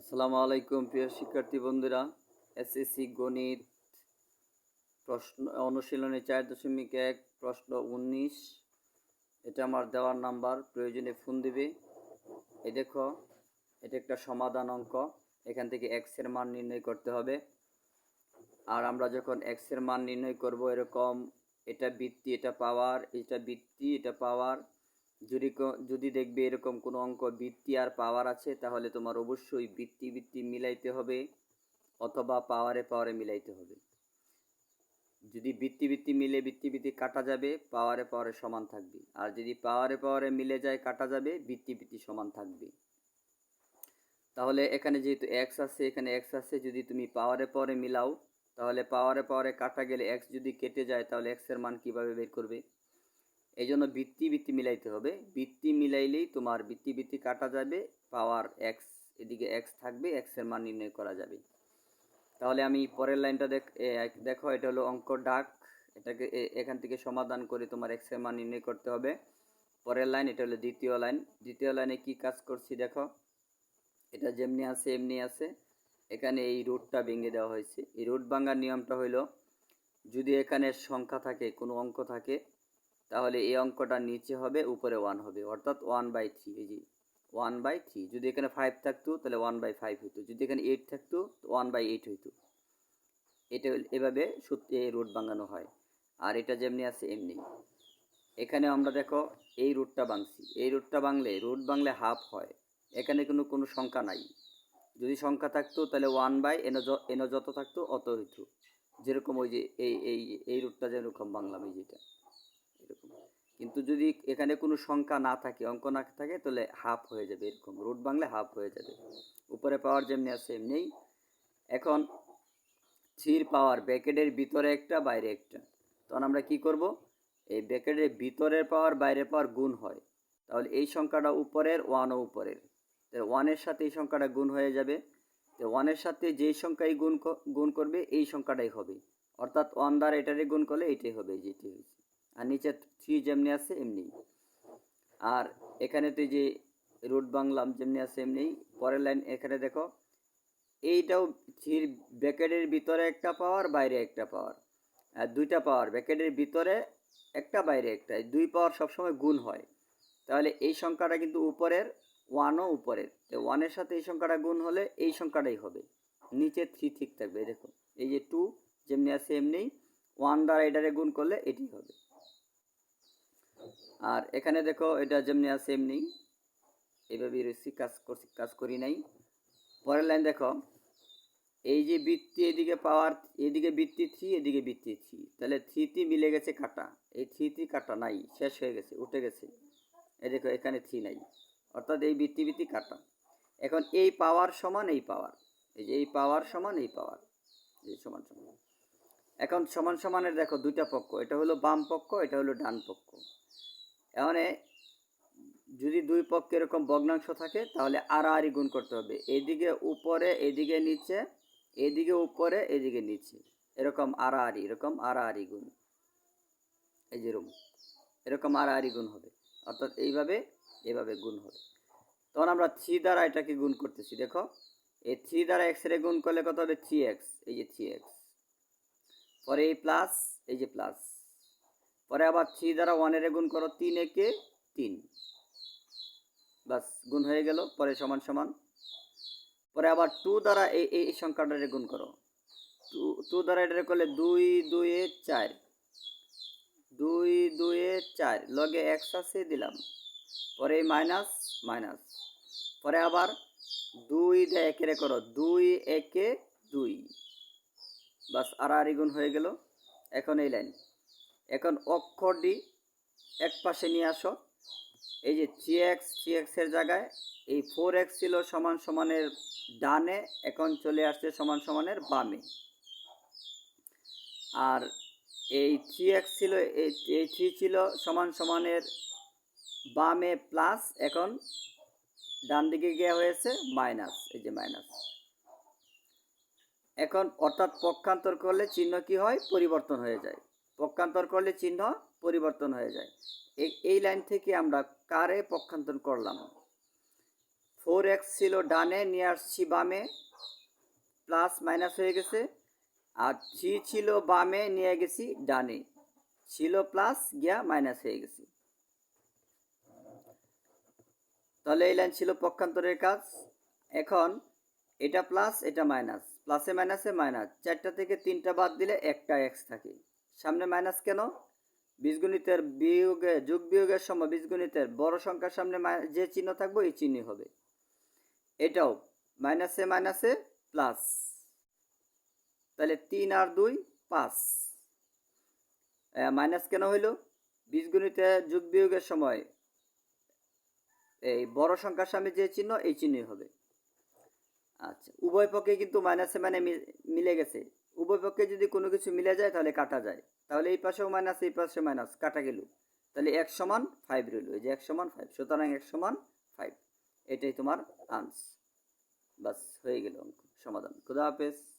আসসালামু আলাইকুম, প্রিয় শিক্ষার্থী বন্ধুরা। এসএসসি গণিত প্রশ্ন, অনুশীলনে চার দশমিক এক, প্রশ্ন উনিশ। এটা আমার দেওয়ার নাম্বার, প্রয়োজনে ফোন দিবে। এই দেখো, এটা একটা সমাধান অঙ্ক। এখান থেকে এক্সের মান নির্ণয় করতে হবে। আর আমরা যখন এক্সের মান নির্ণয় করব, এরকম এটা বৃত্তি, এটা পাওয়ার এটা বৃত্তি, এটা পাওয়ার যদি যদি দেখবে এরকম কোনো অঙ্ক বৃত্তি আর পাওয়ার আছে, তাহলে তোমার অবশ্যই বৃত্তি বৃত্তি মিলাইতে হবে, অথবা পাওয়ারে পাওয়ারে মিলাইতে হবে। যদি বৃত্তি বৃত্তি মিলে বৃত্তি বৃত্তি কাটা যাবে পাওয়ারে পাওয়ারে সমান থাকবে। আর যদি পাওয়ারে পাওয়ারে মিলে যায়, কাটা যাবে, বৃত্তি বৃত্তি সমান থাকবে। তাহলে এখানে যেহেতু এক্স আছে, এখানে এক্স আছে, যদি তুমি পাওয়ারে পাওয়ারে মিলাও, তাহলে পাওয়ারে পাওয়ারে কাটা গেলে এক্স যদি কেটে যায়, তাহলে এক্সের মান কীভাবে বের করবে? এই জন্য বৃত্তি বৃত্তি মিলাইতে হবে। বৃত্তি মিলাইলেই তোমার বৃত্তি বৃত্তি কাটা যাবে পাওয়ার এক্স এদিকে এক্স থাকবে এক্সের মান নির্ণয় করা যাবে। তাহলে আমি পরের লাইনটা দেখ দেখো, এটা হলো অঙ্ক ডাক। এটাকে এখান থেকে সমাধান করে তোমার এক্সের মান নির্ণয় করতে হবে। পরের লাইন, এটা হলো দ্বিতীয় লাইন। দ্বিতীয় লাইনে কি কাজ করছি দেখো, এটা যেমনি আছে, এমনি আছে। এখানে এই রুটটা ভেঙে দেওয়া হয়েছে। এই রুট ভাঙার নিয়মটা হইল, যদি এখানে সংখ্যা থাকে, কোনো অঙ্ক থাকে তাহলে এই অঙ্কটা নিচে হবে, উপরে ওয়ান হবে। অর্থাৎ ওয়ান বাই থ্রি এই যে ওয়ান বাই থ্রি যদি এখানে ফাইভ থাকতো, তাহলে ওয়ান বাই ফাইভ হতো যদি এখানে এইট থাকতো ওয়ান বাই এইট হইতো। এটা এভাবে সত্যি রুট বাঙানো হয়। আর এটা যেমনি আছে, এমনি। এখানে আমরা দেখো, এই রুটটা ভাঙছি এই রুটটা ভাঙলে রুট বাংলে হাফ হয়। এখানে কোনো কোনো সংখ্যা নাই। যদি সংখ্যা থাকতো, তাহলে ওয়ান বাই এনো এনো যত থাকতো, অত হইতো। যেরকম ওই যে এই এই এই রুটটা যেরকম বাংলাম এই যেটা। কিন্তু যদি এখানে কোনো সংখ্যা না থাকে, অঙ্ক না থাকে, তাহলে হাফ হয়ে যাবে এরকম। রুট বাংলা হাফ হয়ে যাবে। উপরে পাওয়ার যেমনি আছে এমনি এখন থ্রির পাওয়ার ব্যাকেটের ভিতরে একটা, বাইরে একটা। তখন আমরা কি করব? এই ব্যাকেটের ভিতরের পাওয়ার বাইরের পাওয়ার গুণ হয়। তাহলে এই সংখ্যাটা উপরের ওয়ানও উপরের। ওয়ানের সাথে এই সংখ্যাটা গুণ হয়ে যাবে। তো ওয়ানের সাথে যেই সংখ্যাই গুণ গুণ করবে, এই সংখ্যাটাই হবে। অর্থাৎ ওয়ান দ্বারা এটারে গুণ করলে এইটাই হবে যেটি হয়েছে। আর নিচে থ্রি যেমনি আছে, এমনি। আর এখানে তো এই যে রুট বাংলাম যেমনি আছে, এমনি। পরের লাইন এখানে দেখো, এইটাও থ্রির ব্যাকেটের ভিতরে একটা পাওয়ার বাইরে একটা পাওয়ার আর দুইটা পাওয়ার ব্যাকেটের ভিতরে একটা, বাইরে একটা। দুই পাওয়ার সবসময় গুণ হয়। তাহলে এই সংখ্যাটা কিন্তু উপরের ওয়ানও উপরের। তো ওয়ানের সাথে এই সংখ্যাটা গুণ হলে এই সংখ্যাটাই হবে। নিচে থ্রি ঠিক থাকবে দেখো। এই যে টু যেমনি আছে, এমনি। ওয়ান দ্বারা এটারে গুণ করলে এটি হবে। আর এখানে দেখো, এটা যেমনি আছে, এমনি। এইভাবে রয়েছি, কাজ করছি, কাজ করি নাই। পরের লাইন দেখো, এই যে বৃত্তি, এদিকে পাওয়ার এদিকে বৃত্তি থ্রি এদিকে বৃত্তি থ্রি তাহলে থ্রিটি মিলে গেছে কাটা। এই থ্রিটি কাটা নাই, শেষ হয়ে গেছে, উঠে গেছে। এই দেখো, এখানে থ্রি নাই। অর্থাৎ এই বৃত্তি বৃত্তি কাটা। এখন এই পাওয়ার সমান এই পাওয়ার এই যে এই পাওয়ার সমান এই পাওয়ার এই সমান সমান। এখন সমান সমানের দেখো, দুইটা পক্ষ। এটা হলো বাম পক্ষ, এটা হলো ডান পক্ষ। এখানে যদি দুই পক্ষে এরকম ভগ্নাংশ থাকে, তাহলে আড়াআড়ি গুণ করতে হবে। এদিকে উপরে, এদিকে নিচে, এদিকে উপরে, এদিকে নিচে। এরকম আড়াআড়ি এরকম আড়াআড়ি গুণ। এই যেরকম এরকম আড়াআড়ি গুণ হবে। অর্থাৎ এইভাবে, এভাবে গুণ হবে। তখন আমরা থ্রি দ্বারা এটাকে গুণ করতেছি। দেখো, এই থ্রি দ্বারা এক্স রে গুণ করলে কত হবে? থ্রি এক্স, এই যে থ্রি এক্স। পরে এই প্লাস, এই যে প্লাস। পরে আবার থ্রি দ্বারা ওয়ানের গুণ করো তিন একে তিন। বাস গুণ হয়ে গেল, পরে সমান সমান। পরে আবার টু দ্বারা এই এই সংখ্যাটারে গুণ করো। টু টু দ্বারা এটারে করলে দুই দুয়ে চার। দুই দুয়ে চার, লগে এক্স আছে, দিলাম। পরে মাইনাস মাইনাস। পরে আবার দুই দিয়ে একেরে করো, দুই, একে দুই। বাস আড়াআড়ি গুণ হয়ে গেল। এখন এই লাইন। এখন অক্ষর ডি এক পাশে নিয়ে আসো। এই যে থ্রি এক্স থ্রি এক্সের জায়গায় এই ফোর এক্স ছিল সমান সমানের ডানে, এখন চলে আসছে সমান সমানের বামে। আর এই থ্রি এক্স ছিল, এই এই থ্রি ছিল সমান সমানের বামে প্লাস এখন ডান দিকে গিয়ে হয়েছে মাইনাস এই যে মাইনাস এখন অর্থাৎ পক্ষান্তর করলে চিহ্ন কি হয়? পরিবর্তন হয়ে যায়। পক্ষান্তর করলে চিহ্ন পরিবর্তন হয়ে যায়। এই লাইন থেকে আমরা কারে পক্ষান্তর করলাম? ফোর এক্স ছিল ডানে, নিয়ে আসছি বামে, প্লাস মাইনাস হয়ে গেছে। আর থ্রি ছিল বামে, নিয়ে গেছি ডানে, ছিল প্লাস গিয়া মাইনাস হয়ে গেছি। তাহলে এই লাইন ছিল পক্ষান্তরের কাজ। এখন এটা প্লাস, এটা মাইনাস, প্লাসে মাইনাসে মাইনাস, চারটা থেকে তিনটা বাদ দিলে একটা এক্স থাকে। সামনে মাইনাস কেন? বীজগণিতের বিয়োগে, যোগ বিয়োগের সময় বীজগণিতের বড় সংখ্যার সামনে যে চিহ্ন থাকবে এই চিহ্ন হবে। এটাও মাইনাসে মাইনাসে প্লাস। তাহলে তিন আর দুই, পাঁচ। মাইনাস কেন হইল? বীজগণিতে যোগ বিয়োগের সময় এই বড় সংখ্যার সামনে যে চিহ্ন, এই চিহ্নই হবে। আচ্ছা উভয় পক্ষে কিন্তু মাইনাসে মানে মিলে গেছে। উভয় পক্ষে যদি কোনো কিছু মিলে যায়, তাহলে কাটা যায়। তাহলে এই পাশেও মাইনাস এই পাশে মাইনাস কাটা গেল। তাহলে এক সমান ফাইভ রইল। এই যে এক সমান ফাইভ সুতরাং এক সমান ফাইভ এটাই তোমার আনস বাস হয়ে গেল অঙ্ক। সমাধান। খুদা হাফেজ।